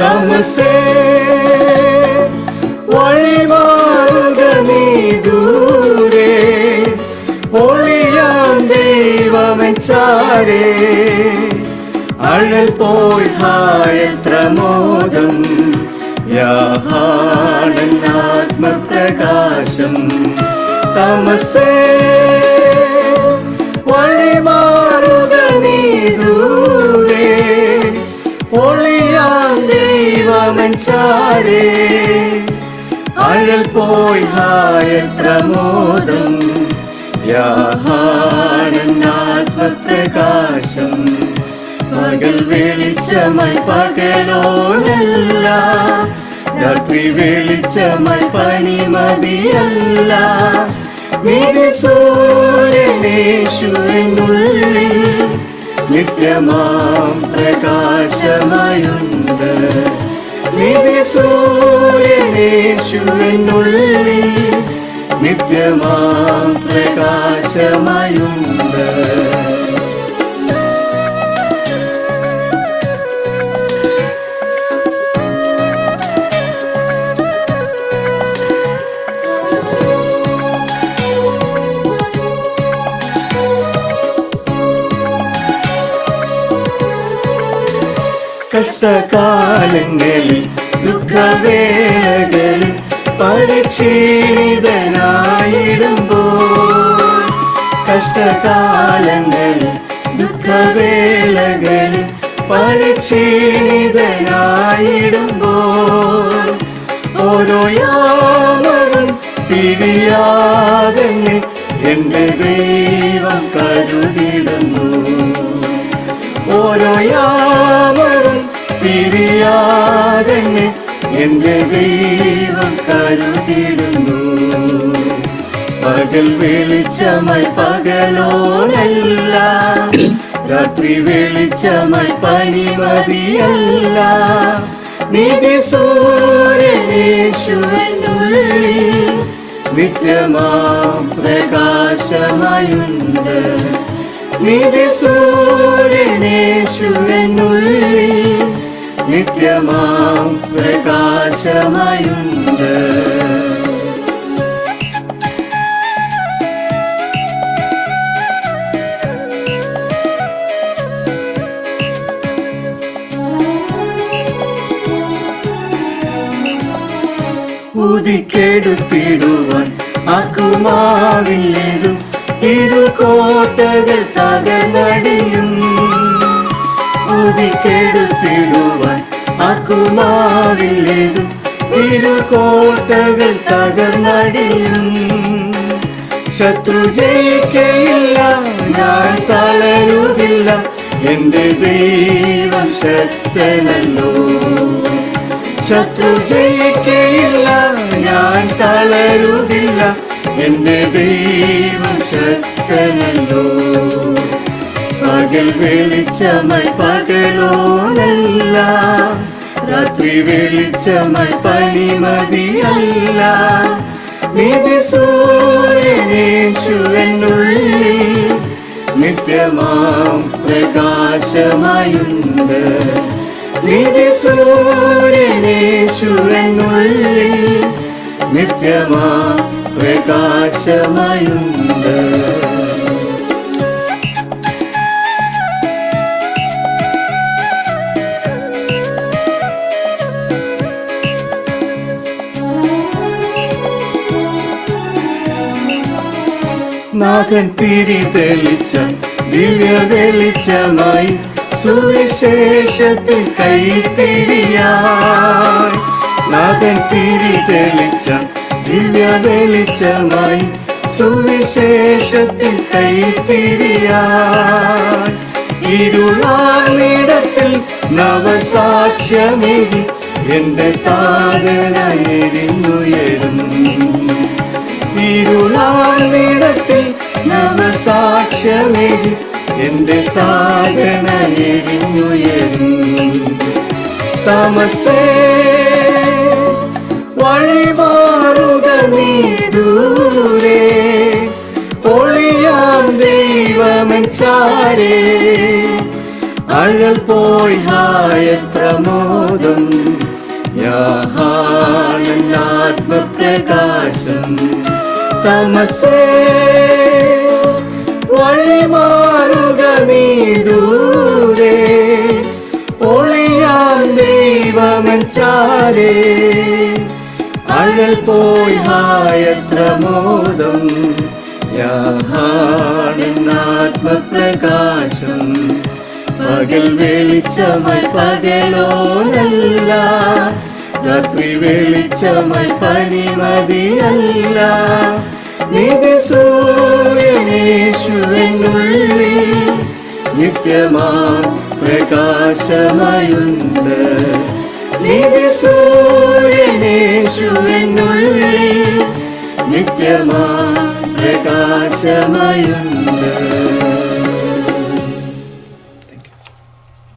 താമസേ. വഴിമാറുക അഴൽ പോയി ഹായത്ര മോദം. യാഹാടൻ ആത്മപ്രകാശം. തമസേ. ദൈവമെച്ചാരേ അഴൽ പോയി ഹായത്ര മോദം ആത്മപ്രകാശം പകൽ വെളിച്ചമായി പകലോനല്ല. രാത്രി വെളിച്ചമായി പണിമതിയല്ല സൂര്യനേശുവിനുള്ളിൽ നിത്യമാം പ്രകാശമായുണ്ട്. നിധി സൂര്യനേശുവിനുള്ളിൽ നിത്യമാം പ്രകാശമായുണ്ട്. കഷ്ടകാലങ്ങളിൽ ദുഃഖവേളകളിൽ പരിക്ഷീണിതനായിടുമ്പോൾ കഷ്ടകാലങ്ങളിൽ ദുഃഖവേളകളിൽ പരിക്ഷീണിതനായിടുമ്പോൾ ഓരോ യാവും പിരിയാതെ എന്റെ ദൈവം കരുതിടുന്നു. ഓരോ യാമവും പിരിയാതെ എന്റെ ദൈവം കരുതിടുന്നു. പകൽ വെളിച്ചമായി പകലോനല്ല രാത്രി വെളിച്ചമായി പനിമതിയല്ല നിധി സൂര്യനേശുവിനുള്ളിൽ നിത്യമാ പ്രകാശമായുണ്ട്. നിധി സൂര്യനേശുവിനുള്ളിൽ നിത്യമാം പ്രകാശമായുണ്ട്. ഊതിക്കെടുത്തിടുവാൻ ആക്കുമാവില്ലേതും ഇരു കോട്ടകൾ തകനടിയും ഊതിക്കെടുത്തിടുവാൻ ആർക്കുമാവില്ലേതും ഇരു കോട്ടകൾ തകർന്നടിയും. ശത്രു ജയിക്കയില്ല ഞാൻ തളരുകില്ല എന്റെ ദൈവം ശക്തനല്ലോ. ശത്രു ജയിക്കയില്ല ഞാൻ തളരുകില്ല എന്റെ ദൈവം ശക്തനല്ലോ. പകൽ വെളിച്ചമായി പകലോനല്ല. രാത്രി വെളിച്ചമായി പനിമതിയല്ല. നിധി സൂര്യനേശുവിനുള്ളിൽ നിത്യമാം പ്രകാശമായുണ്ട്. നിധി സൂര്യനേശുവിനുള്ളിൽ നിത്യമാം പ്രകാശമായുണ്ട്. നാഥൻ തിരി തെളിച്ച ദിവ്യ വെളിച്ചമായി സുവിശേഷത്തിൽ കൈ തിരിയായി നാഥൻ തിരി തെളിച്ച ദിവ്യ വെളിച്ചമായി സുവിശേഷത്തിൽ കൈ തിരിയായി ഇരുളാണിടത്തിൽ നവസാക്ഷ്യമേകി എന്റെ താതനായിരുന്നു ഇരുളാണിടത്തിൽ നവസാക്ഷ്യമേകി എന്റെ താതനായിരിന്നുയരും താമസേ. വഴിമാറുക നീ ദൂരെ ഒളിയാം ദൈവമെച്ചാരേ അഴൽ പോയി ഹായത്ര മോദം ആത്മപ്രകാശം തമസേ. വഴിമാറുക നീ ദൂരെ. ഒളിയാൻ ദൈവമൻ അഴൽ പോയി ഹായത്ര മോദം. ആത്മപ്രകാശം. പകൽ വെളിച്ചമായി പകലോനല്ല. രാത്രി വെളിച്ചമായി പനിമതിയല്ല. നിധി നിത്യമാ പ്രകാശമായുണ്ട്. നിധി സൂര്യനേശുവിനുള്ളിൽ നിത്യമാം പ്രകാശമായുണ്ട്.